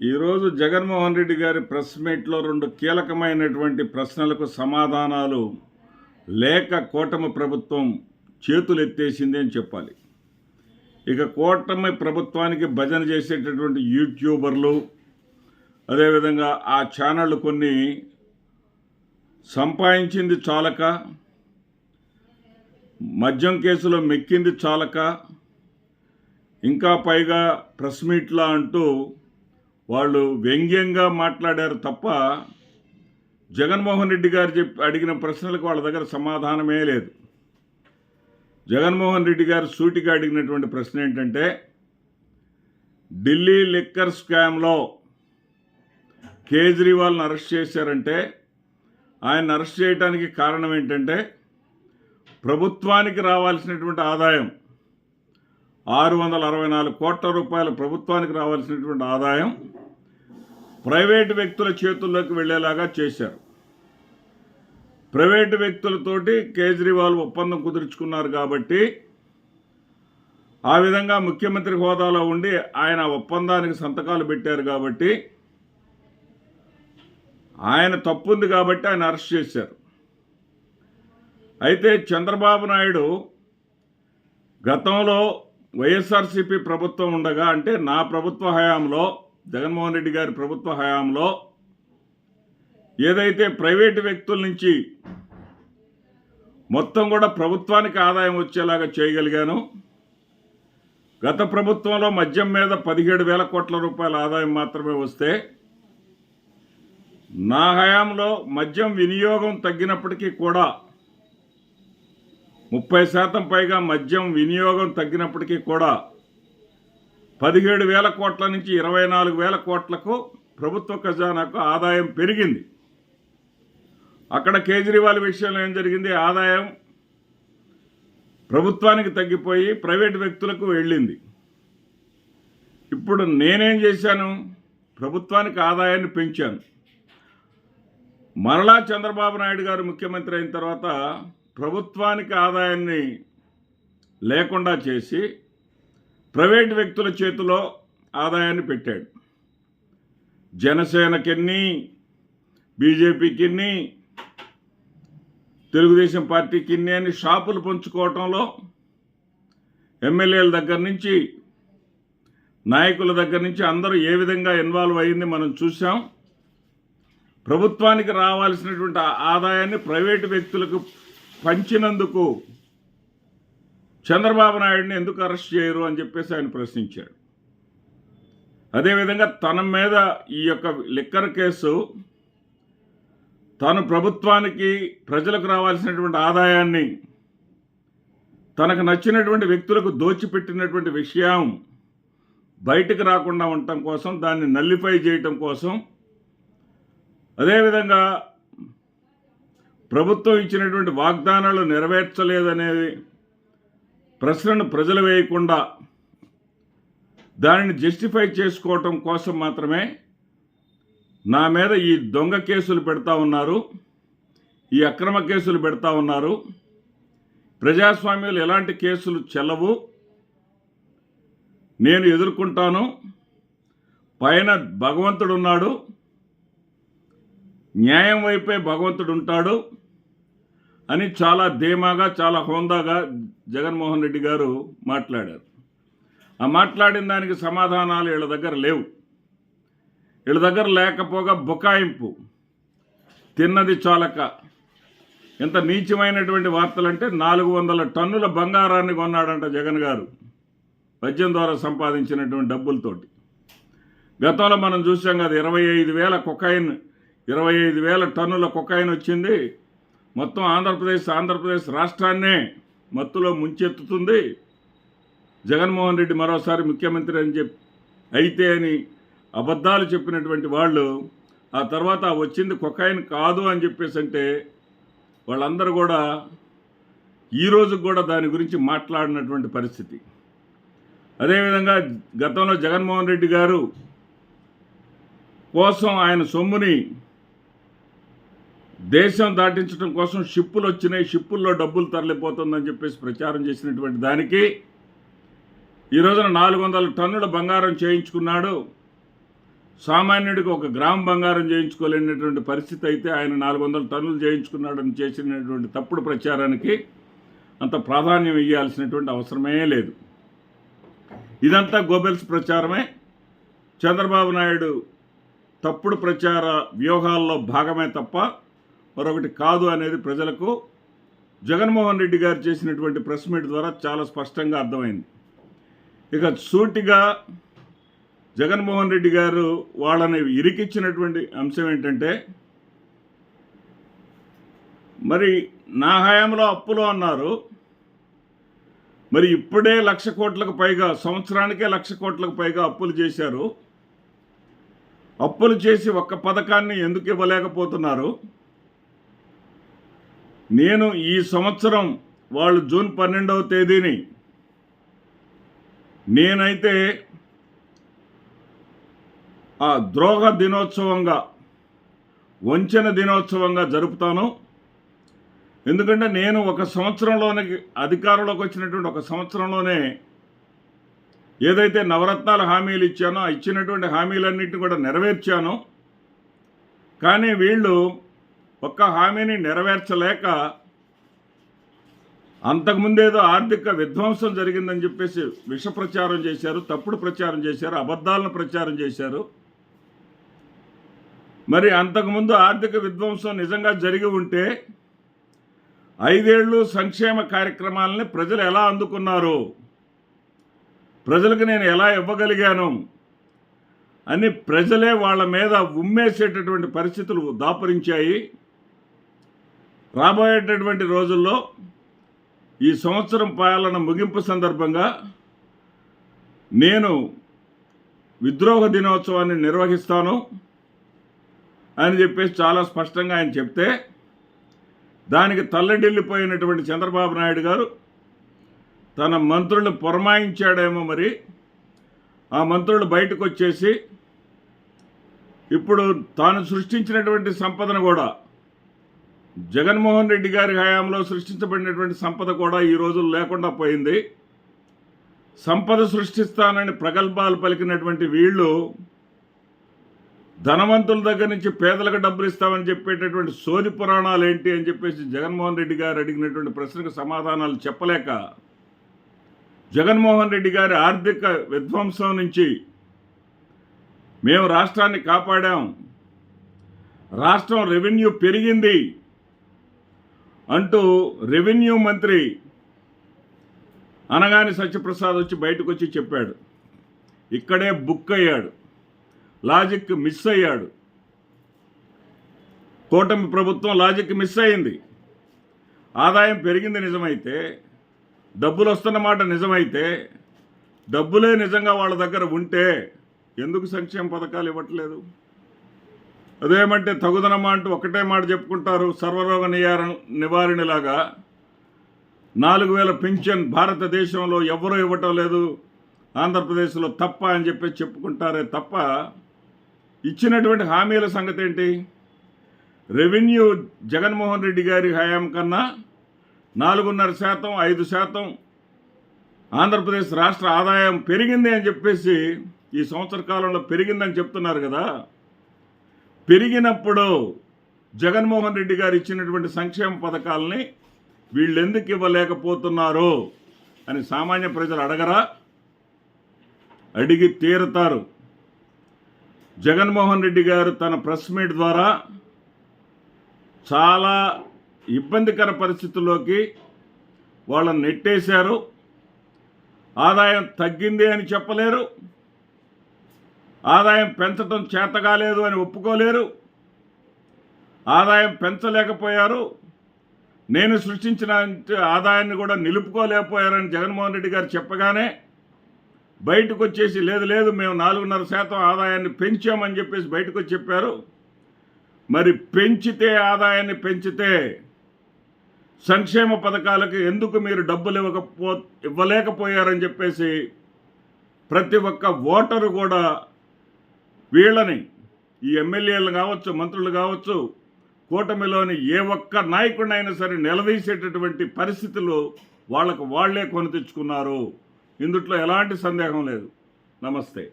ఈరోజు జగన్మోహన్ రెడ్డి గారి ప్రెస్ మీట్లో రెండు కీలకమైనటువంటి ప్రశ్నలకు సమాధానాలు లేక కూటమి ప్రభుత్వం చేతులు ఎత్తేసింది అని చెప్పాలి. ఇక కూటమి ప్రభుత్వానికి భజన చేసేటటువంటి యూట్యూబర్లు అదేవిధంగా ఆ ఛానళ్ళు కొన్ని సంపాదించింది చాలక మద్యం కేసులో మెక్కింది చాలక ఇంకా పైగా ప్రెస్ మీట్లా అంటూ వాళ్ళు వ్యంగ్యంగా మాట్లాడారు తప్ప జగన్మోహన్ రెడ్డి గారు చెప్పి అడిగిన ప్రశ్నలకు వాళ్ళ దగ్గర సమాధానమే లేదు. జగన్మోహన్ రెడ్డి గారు సూటిగా అడిగినటువంటి ప్రశ్న ఏంటంటే ఢిల్లీ లిక్కర్ స్కామ్లో కేజ్రీవాల్ని అరెస్ట్ చేశారంటే ఆయన అరెస్ట్ చేయడానికి కారణం ఏంటంటే ప్రభుత్వానికి రావాల్సినటువంటి ఆదాయం ఆరు వందల అరవై నాలుగు కోట్ల రూపాయల ప్రభుత్వానికి రావాల్సినటువంటి ఆదాయం ప్రైవేటు వ్యక్తుల చేతుల్లోకి వెళ్ళేలాగా చేశారు. ప్రైవేటు వ్యక్తులతోటి కేజ్రీవాల్ ఒప్పందం కుదుర్చుకున్నారు కాబట్టి ఆ విధంగా ముఖ్యమంత్రి హోదాలో ఉండి ఆయన ఒప్పందానికి సంతకాలు పెట్టారు కాబట్టి ఆయన తప్పుంది కాబట్టి ఆయన అరెస్ట్ చేశారు. అయితే చంద్రబాబు నాయుడు గతంలో వైఎస్ఆర్సీపీ ప్రభుత్వం ఉండగా అంటే నా ప్రభుత్వ హయాంలో జగన్మోహన్ రెడ్డి గారి ప్రభుత్వ హయాంలో ఏదైతే ప్రైవేటు వ్యక్తుల నుంచి మొత్తం కూడా ప్రభుత్వానికి ఆదాయం వచ్చేలాగా చేయగలిగాను. గత ప్రభుత్వంలో మద్యం మీద పదిహేడు వేల కోట్ల రూపాయల ఆదాయం మాత్రమే వస్తే నా హయాంలో మద్యం వినియోగం తగ్గినప్పటికీ కూడా ముప్పై శాతం పైగా మద్యం వినియోగం తగ్గినప్పటికీ కూడా పదిహేడు వేల కోట్ల నుంచి ఇరవై నాలుగు వేల కోట్లకు ప్రభుత్వ ఖజానాకు ఆదాయం పెరిగింది. అక్కడ కేజ్రీవాల్ విషయంలో ఏం జరిగింది? ఆదాయం ప్రభుత్వానికి తగ్గిపోయి ప్రైవేట్ వ్యక్తులకు వెళ్ళింది. ఇప్పుడు నేనేం చేశాను? ప్రభుత్వానికి ఆదాయాన్ని పెంచాను. మరలా చంద్రబాబు నాయుడు గారు ముఖ్యమంత్రి అయిన తర్వాత ప్రభుత్వానికి ఆదాయాన్ని లేకుండా చేసి ప్రైవేట్ వ్యక్తుల చేతిలో ఆదాయాన్ని పెట్టాడు. జనసేనకెన్ని బీజేపీకిన్ని తెలుగుదేశం పార్టీకి ఇన్ని అని షాపులు పంచుకోవటంలో ఎమ్మెల్యేల దగ్గర నుంచి నాయకుల దగ్గర నుంచి అందరూ ఏ విధంగా ఇన్వాల్వ్ అయ్యింది మనం చూసాం ప్రభుత్వానికి రావాల్సినటువంటి ఆదాయాన్ని ప్రైవేటు వ్యక్తులకు పంచినందుకు చంద్రబాబు నాయుడిని ఎందుకు అరెస్ట్ చేయరు అని చెప్పేసి ఆయన ప్రశ్నించాడు. అదేవిధంగా తన మీద ఈ యొక్క లిక్కర్ కేసు తాను ప్రభుత్వానికి ప్రజలకు రావాల్సినటువంటి ఆదాయాన్ని తనకు నచ్చినటువంటి వ్యక్తులకు దోచిపెట్టినటువంటి విషయం బయటకు రాకుండా ఉండటం కోసం దాన్ని నల్లిఫై చేయటం కోసం అదేవిధంగా ప్రభుత్వం ఇచ్చినటువంటి వాగ్దానాలు నెరవేర్చలేదనేది ప్రశ్నను ప్రజలు వేయకుండా దానిని జస్టిఫై చేసుకోవటం కోసం మాత్రమే నా మీద ఈ దొంగ కేసులు పెడతా ఉన్నారు ఈ అక్రమ కేసులు పెడతా ఉన్నారు. ప్రజాస్వామ్యంలో ఎలాంటి కేసులు చెల్లవు. నేను ఎదుర్కొంటాను. పైన భగవంతుడున్నాడు. న్యాయం వైపే భగవంతుడు ఉంటాడు అని చాలా ధీమాగా చాలా హోందాగా జగన్మోహన్ రెడ్డి గారు మాట్లాడారు. ఆ మాట్లాడిన దానికి సమాధానాలు వీళ్ళ దగ్గర లేవు. వీళ్ళ దగ్గర లేకపోగా బుకాయింపు. తిన్నది చాలక. ఎంత నీచమైనటువంటి వార్తలంటే నాలుగు వందల టన్నుల బంగారాన్ని కొన్నాడంట జగన్ గారు. పద్యం ద్వారా సంపాదించినటువంటి డబ్బులతోటి. గతంలో మనం చూసాం కదా ఇరవై ఐదు వేల కొకాయిన్ ఇరవై ఐదు వేల టన్నుల కొకాయిన్ వచ్చింది. మొత్తం ఆంధ్రప్రదేశ్ ఆంధ్రప్రదేశ్ రాష్ట్రాన్నే మత్తులో ముంచెత్తుతుంది. జగన్మోహన్ రెడ్డి మరోసారి ముఖ్యమంత్రి అని చెప్పి అయితే అని అబద్ధాలు చెప్పినటువంటి వాళ్ళు ఆ తర్వాత వచ్చింది కొకాయిన్ కాదు అని చెప్పేసి అంటే వాళ్ళందరూ కూడా ఈ కూడా దాని గురించి మాట్లాడినటువంటి పరిస్థితి. అదేవిధంగా గతంలో జగన్మోహన్ రెడ్డి గారు కోసం ఆయన సొమ్ముని దేశం దాటించడం కోసం షిప్పులు వచ్చినాయి షిప్పుల్లో డబ్బులు తరలిపోతుందని చెప్పేసి ప్రచారం చేసినటువంటి దానికి ఈ రోజున నాలుగు వందల టన్నుల బంగారం చేయించుకున్నాడు. సామాన్యుడికి ఒక గ్రామ్ బంగారం చేయించుకోలేనటువంటి పరిస్థితి అయితే ఆయన నాలుగు వందల టన్నులు చేయించుకున్నాడని చేసినటువంటి తప్పుడు ప్రచారానికి అంత ప్రాధాన్యం ఇవ్వాల్సినటువంటి అవసరమే లేదు. ఇదంతా గోబెల్స్ ప్రచారమే. చంద్రబాబు నాయుడు తప్పుడు ప్రచార వ్యూహాల్లో భాగమే తప్ప మరొకటి కాదు అనేది ప్రజలకు జగన్మోహన్ రెడ్డి గారు చేసినటువంటి ప్రెస్ మీట్ ద్వారా చాలా స్పష్టంగా అర్థమైంది. ఇక సూటిగా జగన్మోహన్ రెడ్డి గారు వాళ్ళని ఇరికిచ్చినటువంటి అంశం ఏంటంటే మరి నా హయాంలో అప్పులు అన్నారు. మరి ఇప్పుడే లక్ష కోట్లకు పైగా సంవత్సరానికే లక్ష కోట్లకు పైగా అప్పులు చేశారు. అప్పులు చేసి ఒక్క పథకాన్ని ఎందుకు ఇవ్వలేకపోతున్నారు? నేను ఈ సంవత్సరం వాళ్ళు జూన్ పన్నెండవ తేదీని నేనైతే ఆ ద్రోహ దినోత్సవంగా వంచన దినోత్సవంగా జరుపుతాను. ఎందుకంటే నేను ఒక సంవత్సరంలోనే అధికారంలోకి వచ్చినటువంటి ఒక సంవత్సరంలోనే ఏదైతే నవరత్నాల హామీలు ఇచ్చానో ఇచ్చినటువంటి హామీలన్నింటినీ కూడా నెరవేర్చాను. కానీ వీళ్ళు ఒక్క హామీని నెరవేర్చలేక అంతకుముందేదో ఆర్థిక విధ్వంసం జరిగిందని చెప్పేసి విష ప్రచారం చేశారు తప్పుడు ప్రచారం చేశారు అబద్ధాలను ప్రచారం చేశారు. మరి అంతకుముందు ఆర్థిక విధ్వంసం నిజంగా జరిగి ఉంటే ఐదేళ్ళు సంక్షేమ కార్యక్రమాలని ప్రజలు ఎలా అందుకున్నారు? ప్రజలకు నేను ఎలా ఇవ్వగలిగాను? అని ప్రజలే వాళ్ళ మీద ఉమ్మేసేటటువంటి పరిస్థితులు దాపరించాయి. రాబోయేటటువంటి రోజుల్లో ఈ సంవత్సరం పాలన ముగింపు సందర్భంగా నేను విద్రోహ దినోత్సవాన్ని నిర్వహిస్తాను అని చెప్పేసి చాలా స్పష్టంగా ఆయన చెప్తే దానికి తల్లడిల్లిపోయినటువంటి చంద్రబాబు నాయుడు గారు తన మంత్రులు పురమాయించాడేమో మరి ఆ మంత్రులు బయటకు వచ్చేసి ఇప్పుడు తాను సృష్టించినటువంటి సంపదను కూడా జగన్మోహన్ రెడ్డి గారి హయాంలో సృష్టించబడినటువంటి సంపద కూడా ఈ రోజులు లేకుండా పోయింది. సంపద సృష్టిస్తానని ప్రగల్భాలు పలికినటువంటి వీళ్ళు ధనవంతుల దగ్గర నుంచి పేదలకు డబ్బులు ఇస్తామని చెప్పేటటువంటి సోది పురాణాలు ఏంటి అని చెప్పేసి జగన్మోహన్ రెడ్డి గారు అడిగినటువంటి ప్రశ్నకు సమాధానాలు చెప్పలేక జగన్మోహన్ రెడ్డి గారి ఆర్థిక విధ్వంసం నుంచి మేము రాష్ట్రాన్ని కాపాడాం. రాష్ట్రం రెవెన్యూ పెరిగింది. అంటూ రెవెన్యూ మంత్రి అనగాని సత్యప్రసాద్ వచ్చి బయటకు వచ్చి చెప్పాడు. ఇక్కడే బుక్ అయ్యాడు. లాజిక్ మిస్ అయ్యాడు. కూటమి ప్రభుత్వం లాజిక్ మిస్ అయింది. ఆదాయం పెరిగింది నిజమైతే డబ్బులు వస్తున్నమాట నిజమైతే డబ్బులే నిజంగా వాళ్ళ దగ్గర ఉంటే ఎందుకు సంక్షేమ పథకాలు ఇవ్వట్లేదు? అదేమంటే తగుదనమా అంటూ ఒకటే మాట చెప్పుకుంటారు సర్వరోగ నివారణ నివారణలాగా. నాలుగు వేల పింఛన్ భారతదేశంలో ఎవరూ ఇవ్వటం లేదు ఆంధ్రప్రదేశ్లో తప్ప అని చెప్పి చెప్పుకుంటారే తప్ప ఇచ్చినటువంటి హామీల సంగతి ఏంటి? రెవెన్యూ జగన్మోహన్ రెడ్డి గారి హయాం కన్నా నాలుగున్నర శాతం ఐదు శాతం ఆంధ్రప్రదేశ్ రాష్ట్ర ఆదాయం పెరిగింది అని చెప్పేసి ఈ సంవత్సర కాలంలో పెరిగిందని చెప్తున్నారు కదా. పెరిగినప్పుడు జగన్మోహన్ రెడ్డి గారు ఇచ్చినటువంటి సంక్షేమ పథకాలని వీళ్ళు ఎందుకు ఇవ్వలేకపోతున్నారు అని సామాన్య ప్రజలు అడగరా? అడిగి తీరుతారు. జగన్మోహన్ రెడ్డి గారు తన ప్రెస్ మీట్ ద్వారా చాలా ఇబ్బందికర పరిస్థితుల్లోకి వాళ్ళని నెట్టేశారు. ఆదాయం తగ్గింది అని చెప్పలేరు. ఆదాయం పెంచడం చేతగాలేదు అని ఒప్పుకోలేరు. ఆదాయం పెంచలేకపోయారు. నేను సృష్టించిన ఆదాయాన్ని కూడా నిలుపుకోలేకపోయారని జగన్మోహన్ రెడ్డి గారు చెప్పగానే బయటకు వచ్చేసి లేదు లేదు మేము నాలుగున్నర శాతం ఆదాయాన్ని పెంచామని చెప్పేసి బయటకు వచ్చి చెప్పారు. మరి పెంచితే ఆదాయాన్ని పెంచితే సంక్షేమ పథకాలకు ఎందుకు మీరు డబ్బులు ఇవ్వకపో ఇవ్వలేకపోయారని చెప్పేసి ప్రతి ఒక్క ఓటరు కూడా వీళ్ళని ఈ ఎమ్మెల్యేలు కావచ్చు మంత్రులు కావచ్చు కూటమిలోని ఏ ఒక్క నాయకుడినైనా సరే నిలదీసేటటువంటి పరిస్థితులు వాళ్ళకు వాళ్ళే కొని తెచ్చుకున్నారు. ఇందుట్లో ఎలాంటి సందేహం లేదు. నమస్తే.